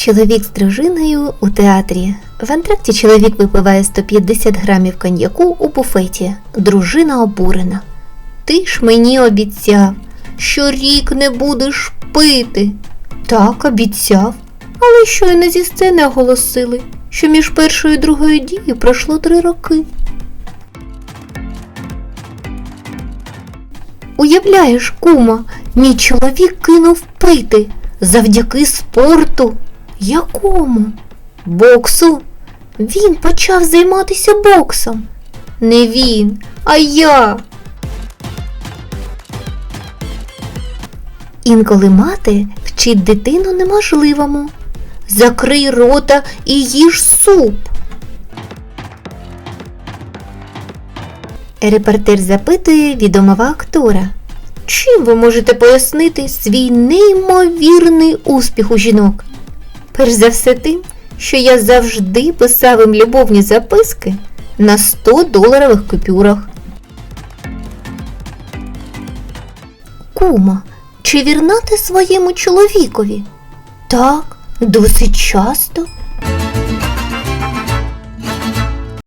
Чоловік з дружиною у театрі. В антракті чоловік випиває 150 грамів коньяку у буфеті. Дружина обурена. Ти ж мені обіцяв, що рік не будеш пити. Так, обіцяв. Але щойно зі сцени оголосили, що між першою і другою дією пройшло три роки. Уявляєш, кума, мій чоловік кинув пити завдяки спорту. Якому? Боксу. Він почав займатися боксом. Не він, а я. Інколи мати вчить дитину неможливому. Закрий рота і їж суп. Репортер запитує відомого актора. Чим ви можете пояснити свій неймовірний успіх у жінок? Перш за все тим, що я завжди писав їм любовні записки на 100 доларових купюрах. Кума, чи вірна ти своєму чоловікові? Так, досить часто.